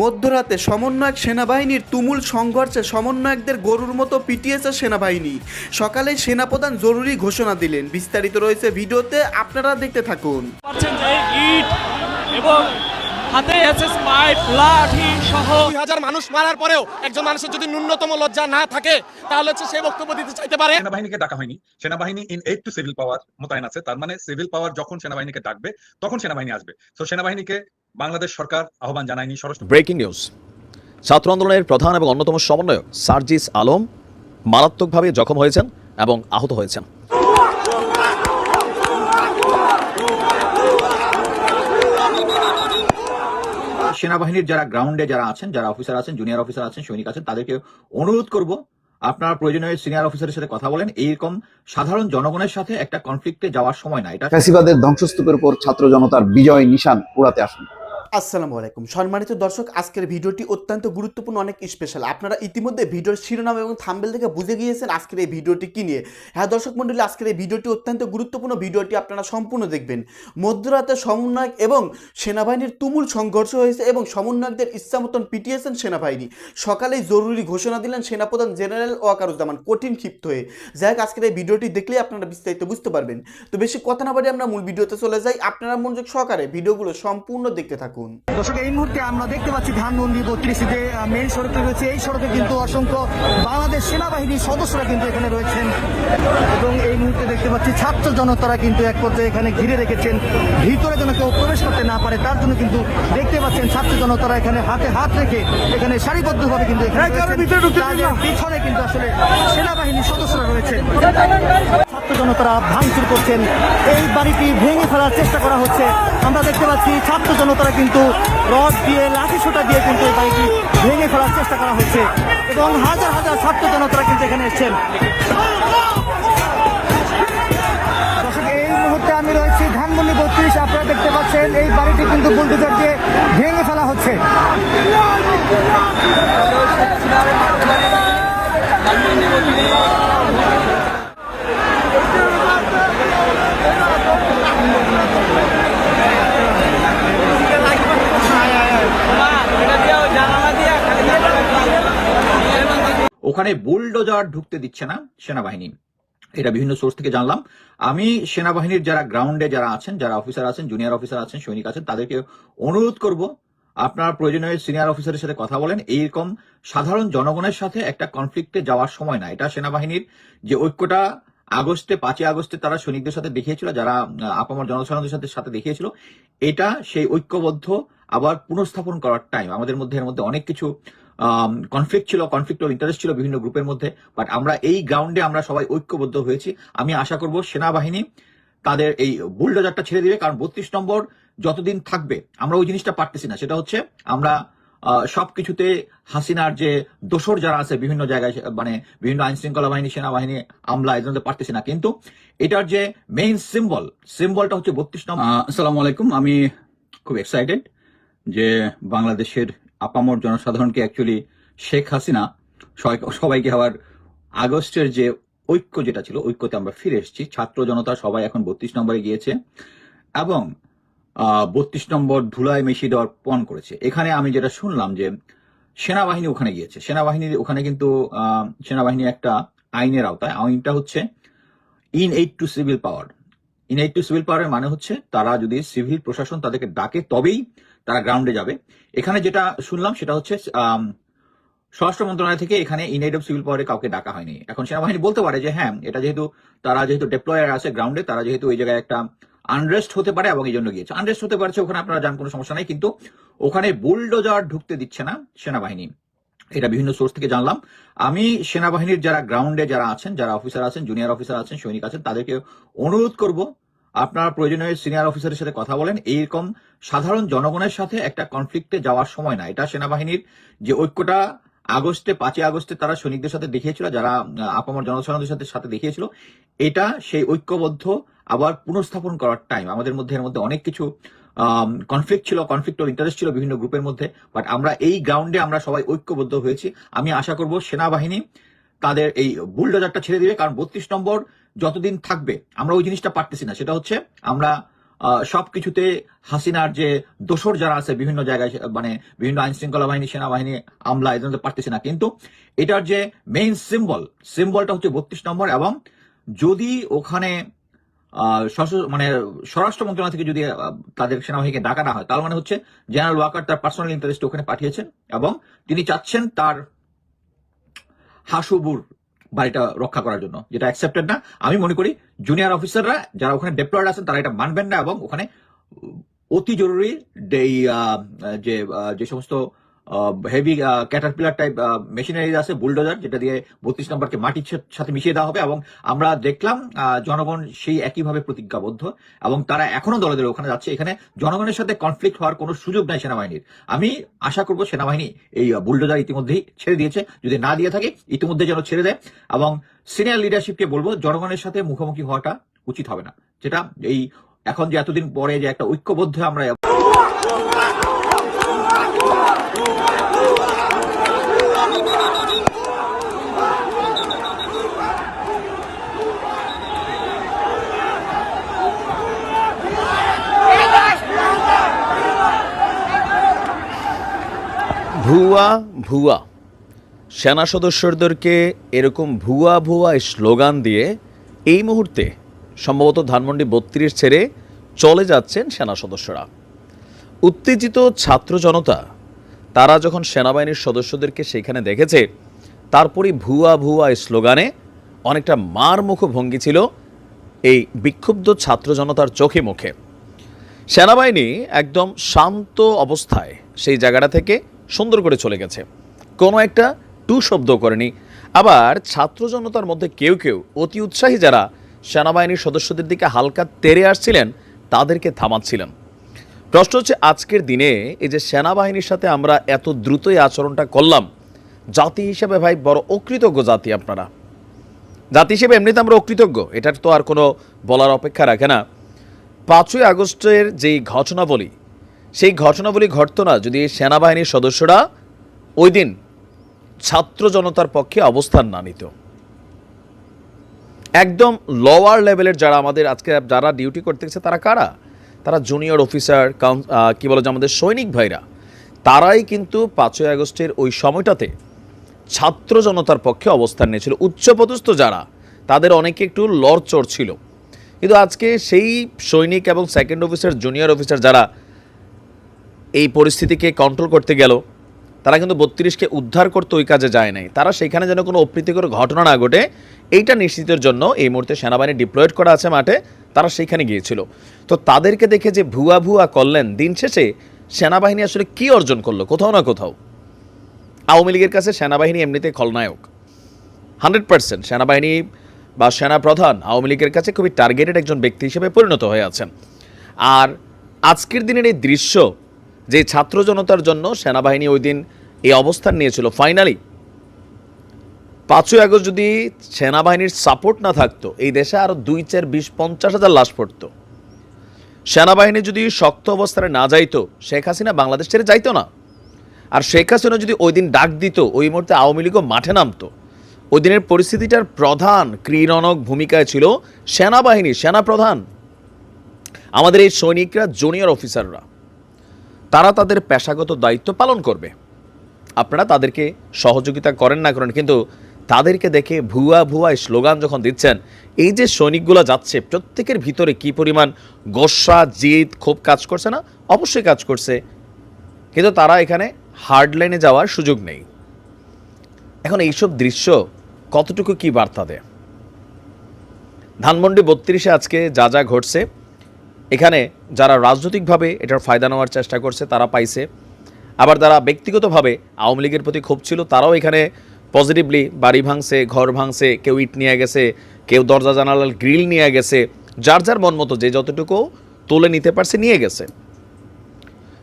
মধ্যরাতে সমন্বয়ক সেনাবাহিনীর তুমুল সংঘর্ষে সমন্বয়কদের গরুর মতো পিটিয়েছে সেনাবাহিনী। সকালে সেনাপ্রধান জরুরি ঘোষণা দিলেন। বিস্তারিত রয়েছে ভিডিওতে আপনারা দেখতে থাকুন। ইট এবং হাতে এসএস পাইপ লাঠি সহ দুই হাজার মানুষ মারার পরেও একজন মানুষের যদি ন্যূনতম লজ্জা না থাকে তাহলে হচ্ছে সে বক্তব্য দিতে চাইতে পারে। সেনাবাহিনীকে ডাকা হয়নি। সেনাবাহিনী in aid to civil power মোতায়েন আছে। তার মানে সিভিল পাওয়ার যখন সেনাবাহিনীকে ডাকবে তখন সেনাবাহিনী আসবে। তো সেনাবাহিনীকে বাংলাদেশ সরকার আহ্বান জানায়নি স্বরাষ্ট্র ব্রেকিং নিউজ। ছাত্র আন্দোলনের প্রধান এবং অন্যতম সমন্বয়ক সার্জিস আলম মারাত্মকভাবে জখম হয়েছেন এবং আহত হয়েছেন। সেনাবাহিনীর যারা গ্রাউন্ডে যারা আছেন যারা অফিসার আছেন জুনিয়র অফিসার আছেন সৈনিক আছেন তাদেরকে অনুরোধ করব আপনারা প্রয়োজনীয় সিনিয়র অফিসারের সাথে কথা বলেন। এইরকম সাধারণ জনগণের সাথে একটা কনফ্লিক্টে যাওয়ার সময় না এটা ফ্যাসিবাদের ধ্বংসস্তূপের উপর ছাত্র জনতার বিজয় নিশান উড়াতে আসুন। আসসালামু আলাইকুম। সম্মানিত দর্শক, আজকের ভিডিওটি অত্যন্ত গুরুত্বপূর্ণ, অনেক স্পেশাল আপনারা ইতিমধ্যে ভিডিওর শিরোনাম এবং থাম্বেল থেকে বুঝে গিয়েছেন আজকের এই ভিডিওটি কি নিয়ে। হ্যাঁ দর্শক মণ্ডলী, আজকের এই ভিডিওটি অত্যন্ত গুরুত্বপূর্ণ। ভিডিওটি আপনারা সম্পূর্ণ দেখবেন। মধ্যরাতে সমন্বয়ক এবং সেনাবাহিনীর তুমুল সংঘর্ষ হয়েছে এবং সমন্বয়কদের ইচ্ছা মতন পিটিয়েছেন সেনাবাহিনী। সকালেই জরুরি ঘোষণা দিলেন সেনাপ্রধান জেনারেল ওয়াকারুজ্জামান, কঠিন ক্ষিপ্ত হয়ে। যাই হোক, আজকের এই ভিডিওটি দেখলে আপনারা বিস্তারিত বুঝতে পারবেন। তো বেশি কথা না বাড়ি আমরা মূল ভিডিওতে চলে যাই। আপনারা মনোযোগ সহকারে ভিডিওগুলো সম্পূর্ণ দেখতে থাকুন। দর্শক এই মুহূর্তে আমরা দেখতে পাচ্ছি ধানমন্ডি বত্রিশ যে মেন সড়কটি রয়েছে এই সড়কে কিন্তু অসংখ্য বাংলাদেশ সেনাবাহিনীর সদস্যরা কিন্তু এখানে রয়েছেন। এবং এই মুহূর্তে দেখতে পাচ্ছি ছাত্র জনতারা কিন্তু এক পর্যায়ে এখানে ঘিরে রেখেছেন। ভিতরে যেন কেউ প্রবেশ করতে না পারে তার জন্য কিন্তু দেখতে পাচ্ছেন ছাত্র জনতারা এখানে হাতে হাত রেখে এখানে সারিবদ্ধভাবে কিন্তু পিছনে কিন্তু আসলে সেনাবাহিনীর সদস্যরা রয়েছেন। ছাত্র জনতারা ভাঙচুর করছেন। এই বাড়িটি ভেঙে ফেলার চেষ্টা করা হচ্ছে। আমরা দেখতে পাচ্ছি, ছাত্র জনতারা কিন্তু রড দিয়ে, লাঠি সোটা দিয়ে কিন্তু এই বাড়িটি ভেঙে ফেলার চেষ্টা করা হচ্ছে। এবং হাজার হাজার ছাত্র জনতারা কিন্তু এখানে এসেছেন। আমি রয়েছি ধানমন্ডি বত্রিশ। আপনারা দেখতে পাচ্ছেন, এই বাড়িটি কিন্তু বুলডোজার দিয়ে ভেঙে ফেলা হচ্ছে। ওখানে বুলডোজার ঢুকতে দিচ্ছে না সেনাবাহিনী। এটা বিভিন্ন সোর্স থেকে জানলাম। আমি সেনাবাহিনীর যারা গ্রাউন্ডে যারা আছেন, যারা অফিসার আছেন, জুনিয়র অফিসার আছেন, সৈনিক আছেন, তাদেরকে অনুরোধ করব, আপনার প্রয়োজনীয় সিনিয়র অফিসারের সাথে কথা বলেন। এইরকম সাধারণ জনগণের সাথে একটা কনফ্লিক্টে যাওয়ার সময় না। এটা সেনাবাহিনীর যে ঐক্যটা আগস্টে, পাঁচই আগস্টে তারা সৈনিকদের সাথে দেখিয়েছিল, যারা আপামর জনসাধারণদের সাথে সাথে দেখিয়েছিল, এটা সেই ঐক্যবদ্ধ আবার পুনঃস্থাপন করার টাইম আমাদের মধ্যে, এর মধ্যে অনেক কিছু কনফ্লিক্ট ছিল কনফ্লিক্ট ইন্টারেস্ট ছিল বিভিন্ন গ্রুপের মধ্যে বাট আমরা এই গ্রাউন্ডে আমরা সবাই ঐক্যবদ্ধ হয়েছি। আমি আশা করব সেনাবাহিনী তাদের এই বুলডোজারটা ছেড়ে দিবে, কারণ বত্রিশ নম্বর যতদিন থাকবে, আমরা ওই জিনিসটা পারতেছি না। সেটা হচ্ছে, আমরা সবকিছুতে হাসিনার যে দোসর যারা আছে বিভিন্ন জায়গায় মানে বিভিন্ন আইন শৃঙ্খলা বাহিনী, সেনাবাহিনী, আমলা এজন্য পারতেছি না। কিন্তু এটার যে মেইন সিম্বল সিম্বলটা হচ্ছে বত্রিশ নম্বর। আসসালামু আলাইকুম। আমি খুব এক্সাইটেড যে বাংলাদেশের আপামর জনসাধারণকে অ্যাকচুয়ালি শেখ হাসিনা সবাই- সবাইকে আবার আগস্টের যে ঐক্য যেটা ছিল, ঐক্যতে আমরা ফিরে এসেছি। ছাত্র জনতা সবাই এখন বত্রিশ নম্বরে গিয়েছে এবং বত্রিশ নম্বর ধুলায় মিশিয়ে দেওয়ার পণ করেছে। এখানে আমি যেটা শুনলাম যে সেনাবাহিনী ওখানে গিয়েছে। সেনাবাহিনীর ওখানে কিন্তু সেনাবাহিনী একটা আইনের আওতায়। আইনটা হচ্ছে in aid to civil power in aid to civil পাওয়ারের মানে হচ্ছে তারা যদি সিভিল প্রশাসন তাদেরকে ডাকে তবেই তারা গ্রাউন্ডে যাবে। এখানে যেটা শুনলাম সেটা হচ্ছে স্বরাষ্ট্র মন্ত্রণালয় থেকে এখানে ইনএড অফ সিভিল পাওয়ারে কাউকে ডাকা হয়নি। এখন সেনাবাহিনী বলতে পারে যে হ্যাঁ এটা যেহেতু তারা যেহেতু ডেপ্লয়ার আছে গ্রাউন্ডে, তারা যেহেতু ওই জায়গায় একটা আনরেস্ট হতে পারে এবং এই জন্য গিয়েছে। আনরেস্ট হতে পারছে, ওখানে আপনারা যান কোনো সমস্যা নাই, কিন্তু ওখানে বুলডোজার ঢুকতে দিচ্ছে না সেনাবাহিনী। এটা বিভিন্ন সোর্স থেকে জানলাম। আমি সেনাবাহিনীর যারা গ্রাউন্ডে যারা আছেন, যারা অফিসার আছেন জুনিয়র অফিসার আছেন, সৈনিক আছেন, তাদেরকে অনুরোধ করব, আপনার প্রয়োজনীয় সিনিয়র অফিসারের সাথে কথা বলেন। এইরকম সাধারণ জনগণের সাথে একটা কনফ্লিক্টে যাওয়ার সময় না। এটা সেনাবাহিনীর যে ঐক্যটা আগস্টে, পাঁচই আগস্টে তারা সৈনিকদের সাথে দেখিয়েছিল, যারা আপামর জনসাধারণদের সাথে সাথে দেখিয়েছিল, এটা সেই ঐক্যবদ্ধ আবার পুনঃস্থাপন করার টাইম আমাদের মধ্যে, এর মধ্যে অনেক কিছু কনফ্লিক্ট ছিল কনফ্লিক্ট অফ ইন্টারেস্ট ছিল বিভিন্ন গ্রুপের মধ্যে বাট আমরা এই গ্রাউন্ডে আমরা সবাই ঐক্যবদ্ধ হয়েছি। আমি আশা করব সেনাবাহিনী তাদের এই বুলডোজারটা ছেড়ে দিবে, কারণ বত্রিশ নম্বর যতদিন থাকবে, আমরা ওই জিনিসটা পারতেছি না। সেটা হচ্ছে, আমরা সবকিছুতে হাসিনার যে দোসর যারা আছে বিভিন্ন জায়গায় মানে বিভিন্ন আইন শৃঙ্খলা বাহিনী, সেনাবাহিনী, আমলা, এদের মধ্যে পারতেছি না। কিন্তু এটার যে মেইন সিম্বল সিম্বলটা হচ্ছে বত্রিশ নম্বর এবং যদি ওখানে মানে স্বরাষ্ট্র মন্ত্রণালয় থেকে যদি তাদের সেনাবাহিনীকে ডাকা না হয়, তার মানে হচ্ছে জেনারেল ওয়াকার তার পার্সোনাল ইন্টারেস্ট ওখানে পাঠিয়েছেন এবং তিনি চাচ্ছেন তার হাসুবুর বাড়িটা রক্ষা করার জন্য, যেটা অ্যাকসেপ্টেড না। আমি মনে করি জুনিয়র অফিসাররা যারা ওখানে ডেপ্লয়েড আছেন, তারা এটা মানবেন না এবং ওখানে অতি জরুরি যে যে সমস্ত হেভি ক্যাটারপিলার টাইপ মেশিনারি আছে বুলডোজার যেটা দিয়ে বত্রিশ নম্বরকে মাটির সাথে মিশিয়ে দেওয়া হবে। এবং আমরা দেখলাম জনগণ সেই একইভাবে প্রতিজ্ঞাবদ্ধ এবং তারা এখনও দলে দলে ওখানে যাচ্ছে। এখানে জনগণের সাথে কনফ্লিক্ট হওয়ার কোনো সুযোগ নাই সেনাবাহিনীর। আমি আশা করব সেনাবাহিনী এই বুলডোজার ইতিমধ্যেই ছেড়ে দিয়েছে। যদি না দিয়ে থাকে, ইতিমধ্যে যেন ছেড়ে দেয়। এবং সিনিয়র লিডারশিপকে বলব, জনগণের সাথে মুখোমুখি হওয়াটা উচিত হবে না। যেটা এই, এখন যে এতদিন পরে যে একটা ঐক্যবদ্ধ আমরা ভুয়া ভুয়া। সেনা সদস্যদেরকে এরকম ভুয়া ভুয়া স্লোগান দিয়ে এই মুহূর্তে সম্ভবত ধানমন্ডি বত্রিশ ছেড়ে চলে যাচ্ছেন সেনা সদস্যরা। উত্তেজিত ছাত্র জনতা, তারা যখন সেনাবাহিনীর সদস্যদেরকে সেখানে দেখেছে তারপরে ভুয়া ভুয়া স্লোগানে অনেকটা মারমুখ ভঙ্গি ছিল এই বিক্ষুব্ধ ছাত্র জনতার চোখে মুখে। সেনাবাহিনী একদম শান্ত অবস্থায় সেই জায়গাটা থেকে সুন্দর করে চলে গেছে। কোনো একটা টু শব্দ করেনি। আবার ছাত্র জনতার মধ্যে কেউ কেউ অতি উৎসাহী যারা সেনাবাহিনীর সদস্যদের দিকে হালকা তেরে আসছিলেন, তাদেরকে থামাচ্ছিলেন। প্রশ্ন হচ্ছে, আজকের দিনে এই যে সেনাবাহিনীর সাথে আমরা এত দ্রুতই আচরণটা করলাম, জাতি হিসেবে ভাই বড় অকৃতজ্ঞ জাতি আপনারা। জাতি হিসেবে এমনিতে আমরা অকৃতজ্ঞ, এটার তো আর কোনো বলার অপেক্ষা রাখে না। পাঁচই আগস্টের যেই ঘটনাবলী সেই ঘটনাবলী ঘটতো না। যদি সেনাবাহিনীর সদস্যরা ওই দিন ছাত্র জনতার পক্ষে অবস্থান না নিত। একদম লোয়ার লেভেলের যারা আমাদের আজকে যারা ডিউটি করতেছে তারা কারা? তারা জুনিয়র অফিসার কি বলে যে আমাদের সৈনিক ভাইরা। তারাই কিন্তু পাঁচই আগস্টের ওই সময়টাতে ছাত্র জনতার পক্ষে অবস্থান নিয়েছিল। উচ্চপদস্থ যারা, তাদের অনেকে একটু লড়চড় ছিল। কিন্তু আজকে সেই সৈনিক এবং সেকেন্ড অফিসার জুনিয়র অফিসার যারা এই পরিস্থিতিকে কন্ট্রোল করতে গেল, তারা কিন্তু বত্রিশকে উদ্ধার করতে ওই কাজে যায় নাই। তারা সেখানে যেন কোনো অপ্রীতিকর ঘটনা না ঘটে, এইটা নিশ্চিতের জন্য এই মুহূর্তে সেনাবাহিনী ডিপ্লয়েড করা আছে মাঠে, তারা সেইখানে গিয়েছিল। তো তাদেরকে দেখে যে ভুয়া ভুয়া করলেন, দিন শেষে সেনাবাহিনী আসলে কি অর্জন করল, কোথাও না কোথাও? আওয়ামী লীগের কাছে সেনাবাহিনী এমনিতে খলনায়ক। হান্ড্রেড পার্সেন্ট সেনাবাহিনী বা সেনাপ্রধান আওয়ামী লীগের কাছে খুবই টার্গেটেড একজন ব্যক্তি হিসেবে পরিণত হয়ে আছেন। আর আজকের দিনের এই দৃশ্য যে ছাত্র জনতার জন্য সেনাবাহিনী ওই দিন এই অবস্থান নিয়েছিল। ফাইনালি পাঁচই আগস্ট যদি সেনাবাহিনীর সাপোর্ট না থাকতো, এই দেশে আরও দুই চার বিশ পঞ্চাশ হাজার লাশ পড়তো। সেনাবাহিনী যদি শক্ত অবস্থায় না যাইতো, শেখ হাসিনা বাংলাদেশ ছেড়ে যাইতো না। আর শেখ হাসিনা যদি ওই দিন ডাক দিত, ওই মুহূর্তে আওয়ামী লীগও মাঠে নামতো। ওই দিনের পরিস্থিতিটার প্রধান, ক্রীড়নক ভূমিকায় ছিল সেনাবাহিনী, সেনাপ্রধান। আমাদের এই সৈনিকরা জুনিয়র অফিসাররা তারা তাদের পেশাগত দায়িত্ব পালন করবে। আপনারা তাদেরকে সহযোগিতা করেন না করেন, কিন্তু তাদেরকে দেখে ভুয়া ভুয়া স্লোগান যখন দিচ্ছেন, এই যে সৈনিকগুলো যাচ্ছে, প্রত্যেকের ভিতরে কি পরিমাণ গোসা, জিদ খুব কাজ করছে না? অবশ্যই কাজ করছে। কিন্তু তারা এখানে হার্ডলাইনে যাওয়ার সুযোগ নেই। এখন এইসব দৃশ্য কতটুকু কি বার্তা দেয়? ধানমন্ডি বত্রিশে আজকে যা যা ঘটছে এখানে যারা রাজনৈতিকভাবে এটার ফায়দা নেওয়ার চেষ্টা করছে, তারা পাইছে। আবার যারা ব্যক্তিগতভাবে আওয়ামী লীগের প্রতি ক্ষোভ ছিল, তারাও এখানে পজিটিভলি বাড়ি ভাঙছে, ঘর ভাঙছে, কেউ ইট নিয়ে গেছে, কেউ দরজা জানালার গ্রিল নিয়ে গেছে, যার যার মন মতো যে যতটুকু তুলে নিতে পারছে নিয়ে গেছে।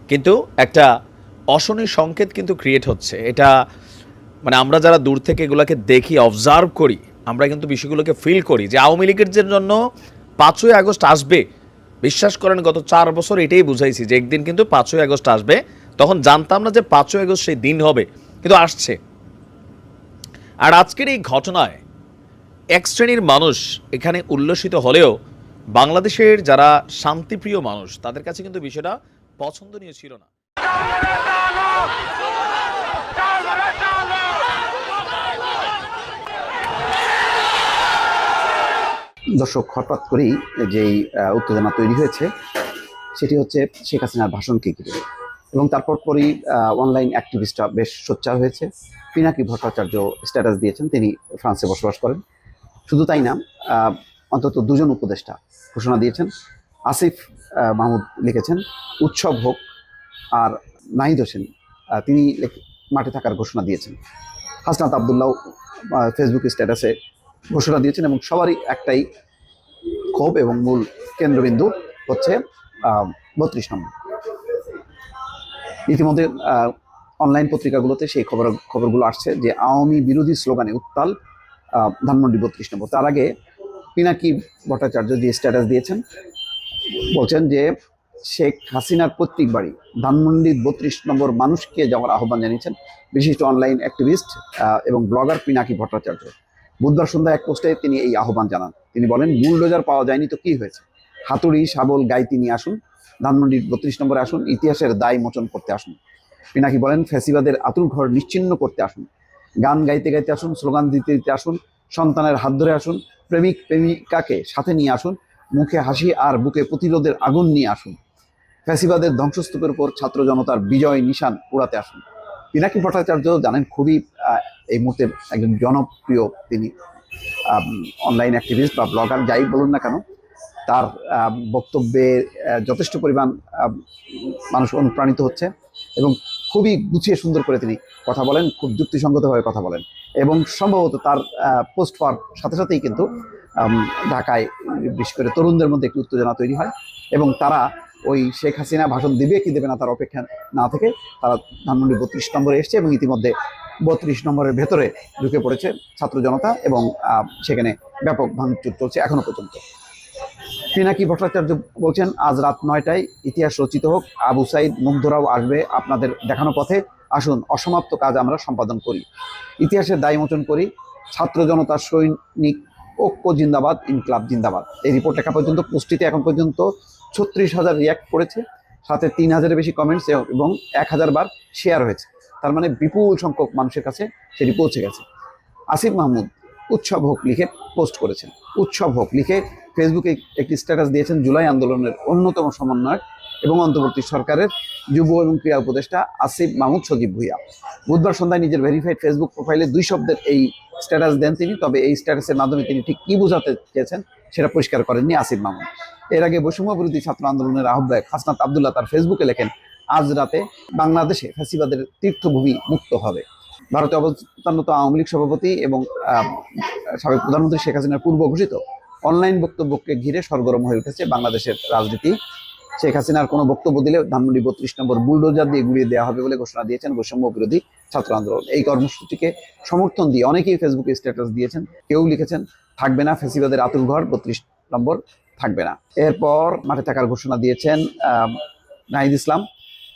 কিন্তু একটা অশনি সংকেত কিন্তু ক্রিয়েট হচ্ছে। এটা মানে আমরা যারা দূর থেকে এগুলোকে দেখি অবজার্ভ করি, আমরা কিন্তু বিষয়গুলোকে ফিল করি যে আওয়ামী লীগের জন্য পাঁচই আগস্ট আসবে বিশ্বাস করেন, গত চার বছর এটাই বুঝাইছি যে একদিন কিন্তু পাঁচই আগস্ট আসবে, তখন জানতাম না যে পাঁচই আগস্ট সেই দিন হবে, কিন্তু আসছে। আর আজকের এই ঘটনায় এক শ্রেণির মানুষ এখানে উল্লসিত হলেও বাংলাদেশের যারা শান্তিপ্রিয় মানুষ, তাদের কাছে কিন্তু বিষয়টা পছন্দনীয় ছিল না। দর্শক হঠাৎ করেই যেই উত্তেজনা তৈরি হয়েছে, সেটি হচ্ছে শেখ হাসিনার ভাষণকে ঘিরে। এবং তারপর পরই অনলাইন অ্যাক্টিভিস্টরা বেশ সোচ্চার হয়েছে। পিনাকি ভট্টাচার্য স্ট্যাটাস দিয়েছেন, তিনি ফ্রান্সে বসবাস করেন। শুধু তাই না অন্তত দুজন উপদেষ্টা ঘোষণা দিয়েছেন। আসিফ মাহমুদ লিখেছেন, উৎসব হোক। আর নাহিদ হোসেন তিনি মাঠে থাকার ঘোষণা দিয়েছেন। হাসনাত আবদুল্লাহ ফেসবুক স্ট্যাটাসে ঘোষণা দিয়েছেন এবং সবারই একটাই ক্ষোভ এবং মূল কেন্দ্রবিন্দু হচ্ছে বত্রিশ নম্বর। ইতিমধ্যে অনলাইন পত্রিকাগুলোতে সেই খবর, খবরগুলো আসছে যে আওয়ামী বিরোধী স্লোগানে উত্তাল ধানমন্ডি বত্রিশ নম্বর। তার আগে পিনাকি ভট্টাচার্য যে স্ট্যাটাস দিয়েছেন, বলছেন যে শেখ হাসিনার প্রত্যেক বাড়ি ধানমন্ডির বত্রিশ নম্বর মানুষকে যাওয়ার আহ্বান জানিয়েছেন বিশিষ্ট অনলাইন অ্যাক্টিভিস্ট এবং ব্লগার পিনাকি ভট্টাচার্য। বুধবার সন্ধ্যায় এক পোস্টে তিনি এই আহ্বান জানান। তিনি বলেন, বুলডোজার পাওয়া যায়নি তো কি হয়েছে? হাতুড়ি, শাবল, গাইতি নিয়ে আসুন। ধানমন্ডির বত্রিশ নম্বরে আসুন, ইতিহাসের দায় মোচন করতে আসুন। পিনাকি বলেন, ফ্যাসিবাদের আতুর ঘর নিশ্চিন্ন করতে আসুন। গান গাইতে গাইতে আসুন, স্লোগান দিতে দিতে আসুন, সন্তানের হাত ধরে আসুন, প্রেমিক, প্রেমিকাকে সাথে নিয়ে আসুন, মুখে হাসি আর বুকে প্রতিরোধের আগুন নিয়ে আসুন। ফ্যাসিবাদের ধ্বংসস্তূপের উপর ছাত্র জনতার বিজয় নিশান উড়াতে আসুন। পিনাকি ভট্টাচার্য জানেন, খুবই এই মুহূর্তে একজন জনপ্রিয় তিনি অনলাইন অ্যাক্টিভিস্ট বা ব্লগার যাই বলুন না কেন, তার বক্তব্যে যথেষ্ট পরিমাণ মানুষ অনুপ্রাণিত হচ্ছে এবং খুবই গুছিয়ে সুন্দর করে তিনি কথা বলেন, খুব যুক্তিসঙ্গতভাবে কথা বলেন এবং সম্ভবত তার পোস্ট পাওয়ার সাথে সাথেই কিন্তু ঢাকায় বিশেষ করে তরুণদের মধ্যে একটি উত্তেজনা তৈরি হয় এবং তারা ওই শেখ হাসিনা ভাষণ দিবে কি দেবে না তার অপেক্ষা না থেকে তারা ধানমন্ডি বত্রিশ নম্বরে এসছে এবং ইতিমধ্যে বত্রিশ নম্বরের ভেতরে ঢুকে পড়েছে ছাত্র জনতা এবং সেখানে ব্যাপক ভাঙচুর চলছে এখনও পর্যন্ত। পিনাকি ভট্টাচার্য বলছেন, আজ রাত নয়টায় ইতিহাস রচিত হোক। আবু সাইদ মুগ্ধরাও আসবে আপনাদের দেখানো পথে। আসুন, অসমাপ্ত কাজ আমরা সম্পাদন করি। ইতিহাসের দায় মোচন করি। ছাত্র জনতার সৈনিক ঐক্য জিন্দাবাদ, ইনকলাব জিন্দাবাদ। এই রিপোর্ট লেখা পর্যন্ত, পুষ্টিতে এখন পর্যন্ত ছত্রিশ হাজার রিয়াক্ট করেছে। সাথে তিন হাজারের বেশি কমেন্টস এবং এক হাজার বার শেয়ার হয়েছে। তার মানে বিপুল সংখ্যক মানুষের কাছে সেটি পৌঁছে গেছে। আসিফ মাহমুদ উৎসব হোক লিখে পোস্ট করেছেন। উৎসব হোক লিখে ফেসবুকে একটি স্ট্যাটাস দিয়েছেন জুলাই আন্দোলনের অন্যতম সমন্বয়ক এবং অন্তর্বর্তী সরকারের যুব এবং ক্রীড়া উপদেষ্টা আসিফ মাহমুদ সজীব ভুইয়া। বুধবার সন্ধ্যায় নিজের ভেরিফাইড ফেসবুক প্রোফাইলে দুই শব্দের এই স্ট্যাটাস দেন তিনি, তবে এই স্ট্যাটাসের মাধ্যমে তিনি ঠিক কি বোঝাতে চেয়েছেন সেটা পরিষ্কার করেননি আসিফ মাহমুদ। এর আগে বৈষম্য বিরোধী ছাত্র আন্দোলনের আহ্বায়ক হাসনাত আবদুল্লাহ তার ফেসবুকে লেখেন আজ রাতে বাংলাদেশে ফ্যাসিবাদের তীর্থভূমি মুক্ত হবে। ভারতে অবস্থানরত আওয়ামী লীগ সভাপতি এবং সাবেক প্রধানমন্ত্রী শেখ হাসিনার পূর্ব ঘোষিত অনলাইন বক্তব্যকে ঘিরে সরগরম হয়ে উঠেছে বাংলাদেশের রাজনীতি। শেখ হাসিনার কোনো বক্তব্য দিলে ধানমন্ডি বত্রিশ নম্বর বুলডোজার দিয়ে গুড়িয়ে দেওয়া হবে বলে ঘোষণা দিয়েছেন বৈষম্য বিরোধী ছাত্র আন্দোলন। এই কর্মসূচিকে সমর্থন দিয়ে অনেকেই ফেসবুকে স্ট্যাটাস দিয়েছেন। কেউ লিখেছেন, থাকবে না ফেসিবাদের আতুর ঘর, বত্রিশ নম্বর থাকবে না। এরপর মাঠে থাকার ঘোষণা দিয়েছেন নাহিদ ইসলাম।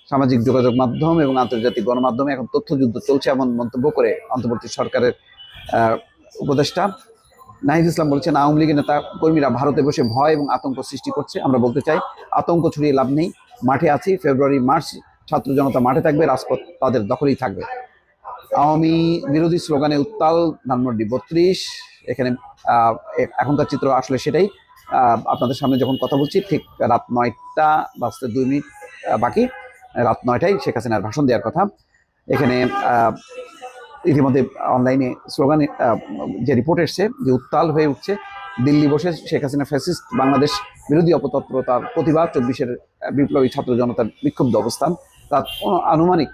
সামাজিক যোগাযোগ মাধ্যম এবং আন্তর্জাতিক গণমাধ্যমে এখন তথ্যযুদ্ধ চলছে এমন মন্তব্য করে অন্তর্বর্তী সরকারের উপদেষ্টা নাহিদ ইসলাম বলছেন, আওয়ামী লীগের নেতা কর্মীরা ভারতে বসে ভয় এবং আতঙ্ক সৃষ্টি করছে। আমরা বলতে চাই, আতঙ্ক ছড়িয়ে লাভ নেই। মাঠে আছি, ফেব্রুয়ারি, মার্চ, ছাত্র জনতা মাঠে থাকবে, রাজপথ তাদের দখলেই থাকবে। আওয়ামী বিরোধী স্লোগানে উত্তাল, ধানমন্ডি বত্রিশ। এখানে এখনকার চিত্র আসলে সেটাই। আপনাদের সামনে যখন কথা বলছি, ঠিক রাত নয়টা বাজতে দুই মিনিট বাকি। রাত নয়টায় শেখ হাসিনার ভাষণ দেওয়ার কথা। এখানে ইতিমধ্যে অনলাইনে স্লোগানে যে রিপোর্ট এসছে, যে উত্তাল হয়ে উঠছে, দিল্লি বসে শেখ হাসিনা ফ্যাসিস্ট বাংলাদেশ বিরোধী অপতৎপরতার প্রতিবাদ, চব্বিশের বিপ্লবী ছাত্র জনতার বিক্ষুব্ধ অবস্থান। তার আনুমানিক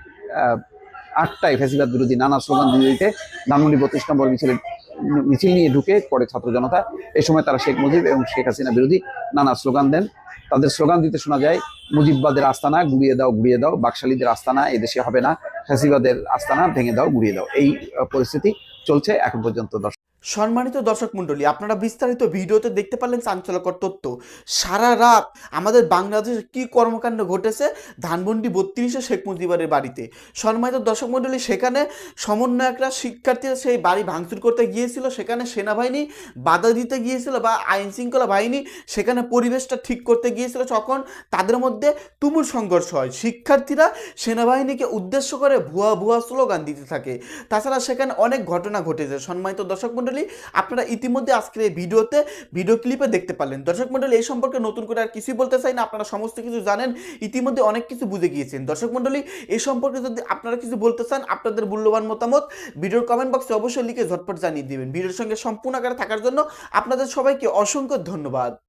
আটটায় ফ্যাসিবাদ বিরোধী নানা স্লোগান দিয়ে দিতে ধানমন্ডি বত্রিশ নম্বর মিছিলের মিছিল নিয়ে ঢুকে পড়ে ছাত্র জনতা। এই সময় তারা শেখ মুজিব এবং শেখ হাসিনা বিরোধী নানা স্লোগান দেন। তাদের স্লোগান দিতে শোনা যায়, মুজিববাদের আস্তানা, গুড়িয়ে দাও গুড়িয়ে দাও, বাকশালীদের আস্তানা এদেশে হবে না, ফ্যাসিবাদের আস্তানা, ভেঙে দাও, গুড়িয়ে দাও, এই পরিস্থিতি চলছে এখন পর্যন্ত দর্শক। সম্মানিত দর্শক মণ্ডলী, আপনারা বিস্তারিত ভিডিওতে দেখতে পারলেন চাঞ্চল্যকর তথ্য। সারা রাত আমাদের বাংলাদেশে কি কর্মকাণ্ড ঘটেছে? ধানমন্ডি বত্রিশে শেখ মুজিবারের বাড়িতে। সম্মানিত দর্শক মণ্ডলী, সেখানে সমন্বয়করা, শিক্ষার্থীরা সেই বাড়ি ভাঙচুর করতে গিয়েছিল, সেখানে সেনাবাহিনী বাধা দিতে গিয়েছিল বা আইন শৃঙ্খলা বাহিনী সেখানে পরিবেশটা ঠিক করতে গিয়েছিল তখন তাদের মধ্যে তুমুল সংঘর্ষ হয়। শিক্ষার্থীরা সেনাবাহিনীকে উদ্দেশ্য করে ভুয়া ভুয়া স্লোগান দিতে থাকে। তাছাড়া সেখানে অনেক ঘটনা ঘটেছে। সম্মানিত দর্শক মণ্ডলী আপনারা ইতিমধ্যে আজকের এই ভিডিওতে ভিডিও ক্লিপে দেখতে পারলেন। দর্শক মণ্ডলী, এই সম্পর্কে নতুন করে আর কিছুই বলতে চাই না, আপনারা সমস্ত কিছু জানেন, ইতিমধ্যে অনেক কিছু বুঝে গিয়েছেন। দর্শক মণ্ডলী, এই সম্পর্কে যদি আপনারা কিছু বলতে চান, আপনাদের মূল্যবান মতামত ভিডিওর কমেন্ট বক্সে অবশ্যই লিখে ঝটপট জানিয়ে দেবেন। ভিডিওর সঙ্গে সম্পূর্ণ আকারে থাকার জন্য আপনাদের সবাইকে অসংখ্য ধন্যবাদ।